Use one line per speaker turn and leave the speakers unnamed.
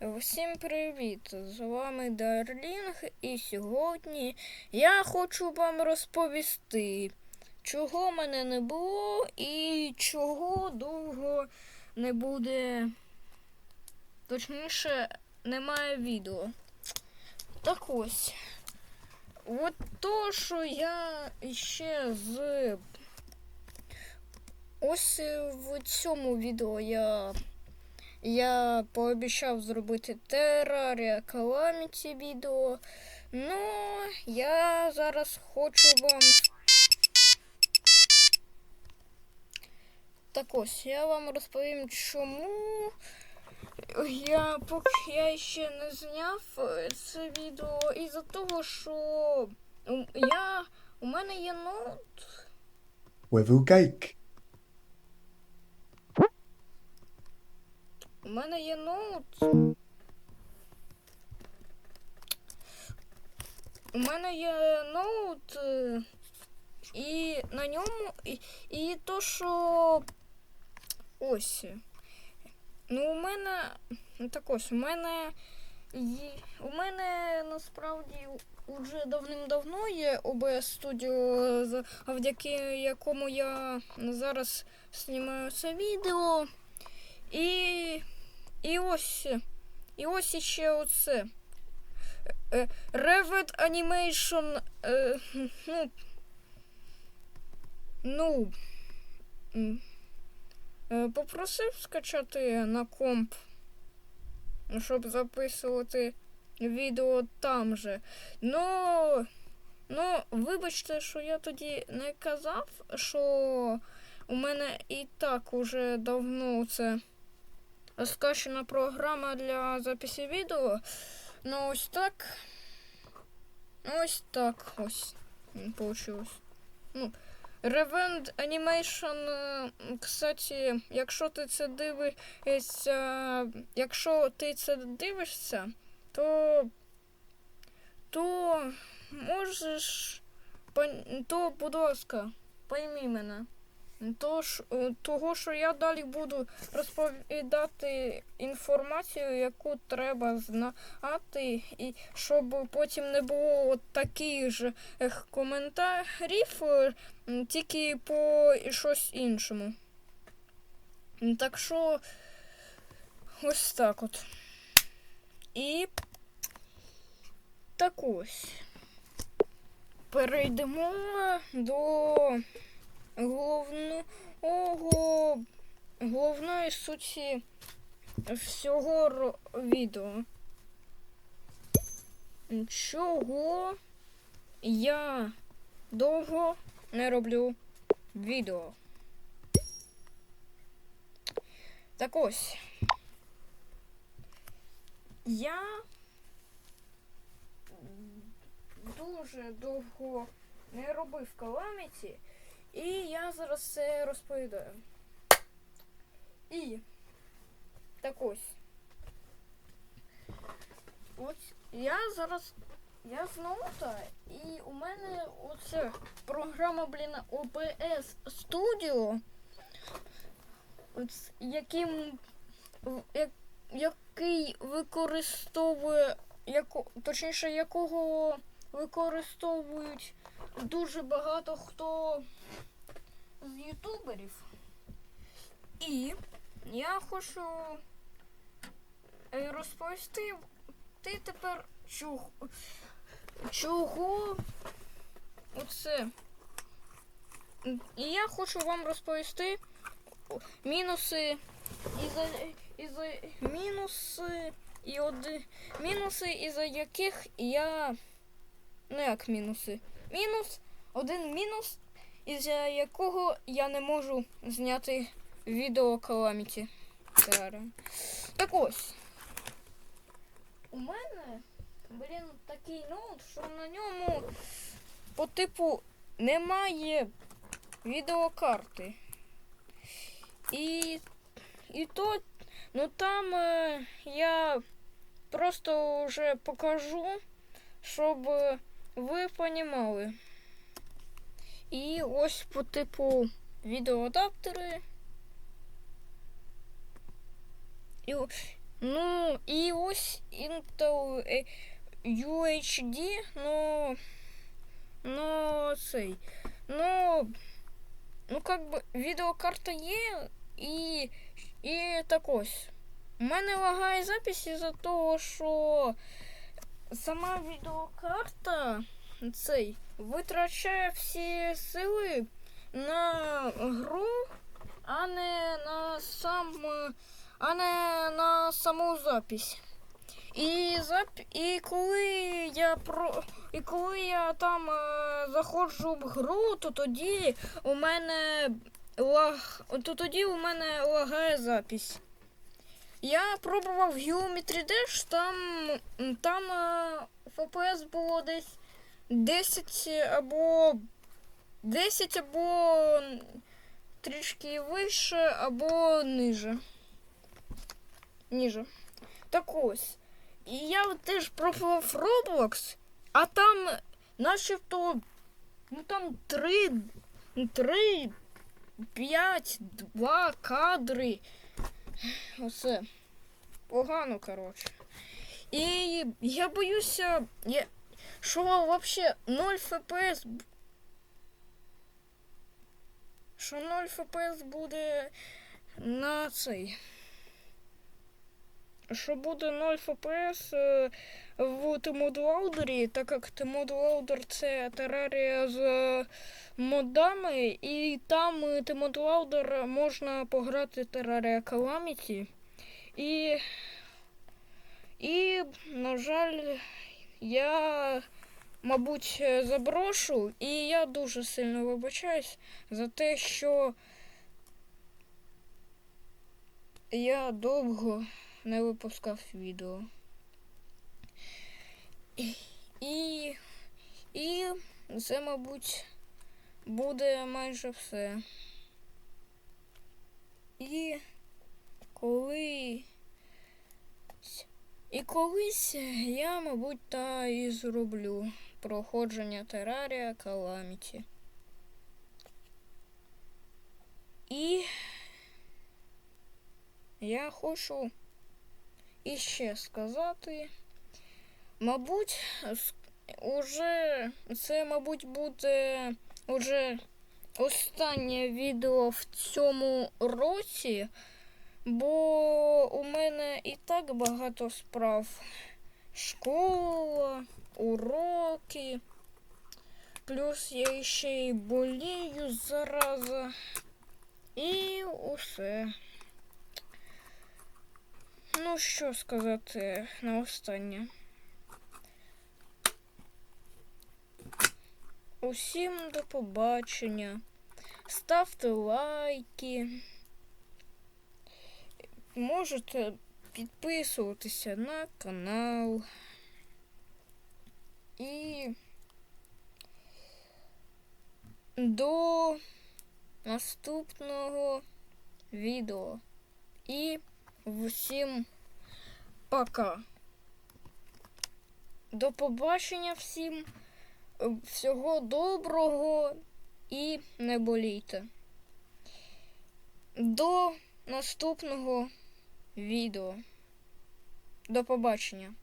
Всім привіт! З вами Дарлінг, і сьогодні я хочу вам розповісти, чого мене не було і чого довго не буде. Точніше, немає відео. Так ось. От то, що я ще з. Ось в цьому відео я я пообіцяв зробити Terraria Calamity відео. Ну, я зараз хочу вам. Так ось, я вам розповім, чому я поки я ще не зняв е, це відео із-за того, що я у мене є ноут.
Weddell
У мене є ноут. У мене є ноут, е, і на ньому, і, і то, що ось. Ну, у мене. ну, Так ось, у мене. У мене насправді вже давним-давно є OBS Studio, завдяки якому я зараз знімаю це відео. І. І ось. І ось іще оце. Е, Revit Animation. Е, ну. Ну. е, Попросив скачати на комп, щоб записувати відео там же. Ну. Ну, вибачте, що я тоді не казав, що у мене і так уже давно це скачана програма для записі відео. Ну ось так. Ось так ось. Ну, Revend Animation, е, кстати, якщо ти це дивишся, якщо ти це дивишся, то, то можеш, то, будь ласка, пойми мене. То ж, е, того, що я далі буду розповідати інформацію, яку треба знати, і щоб потім не було таких же коментарів, е, тільки по щось іншому. Так що ось так от. І так ось. Перейдемо до головного головної суті всього відео. Чого я довго не роблю відео? Так ось. Я дуже довго не робив каламіті. І я зараз це розповідаю. І так ось. Ось я зараз. Я з ноута, і у мене оце програма, блін, OBS Studio, от, яким, який використовує, яко, точніше, якого використовують дуже багато хто з ютуберів. І я хочу е, розповісти ти тепер чого, чого оце. І я хочу вам розповісти мінуси і за, і за мінуси і оди, мінуси, із-за яких я ну як мінуси. Мінус, один мінус, із-за якого я не можу зняти відео. Terraria. Так ось. У мене, блін, такий ноут, що на ньому по типу немає відеокарти. І, і то, ну там е, я просто вже покажу, щоб е, ви понімали. І ось по типу відеоадаптери. І, Ну, і ось Intel е, UHD, ну, ну, цей, ну, ну, как би, відеокарта є, і, і так ось. У мене лагає запись із-за того, що сама відеокарта цей витрачає всі сили на гру, а не на сам, а не на саму запись. І зап... і коли я про і коли я там е, заходжу в гру, то тоді у мене лаг... то тоді у мене лагає запись. Я пробував Geometry Dash, там, там е, FPS було десь 10 або 10 або трішки вище, або ниже. Ніже. Так ось. І я теж пробував Roblox, а там начебто ну там 3, 3, 5, 2 кадри. Оце. Погано, коротше. І я боюся, я, що взагалі 0 ФПС. Що 0 ФПС буде на цей. Що буде 0 FPS е, в Тимодлаудері, так як Тимодлаудер це терарія з е, модами, і там е, Тимодлаудер можна пограти терарія Calamity. І, і, на жаль, я, мабуть, заброшу, і я дуже сильно вибачаюсь за те, що я довго не випускав відео. І, і, це, мабуть, буде майже все. І коли. І колись я, мабуть, та і зроблю проходження терарія Каламіті. І я хочу іще сказати, мабуть, уже це, мабуть, буде уже останнє відео в цьому році, бо у мене і так багато справ. Школа, уроки. Плюс я ще й болію зараза. І усе. Що сказати на останнє. Усім до побачення. Ставте лайки. Можете підписуватися на канал. І до наступного відео. І всім пока. До побачення всім. Всього доброго і не болійте. До наступного відео. До побачення.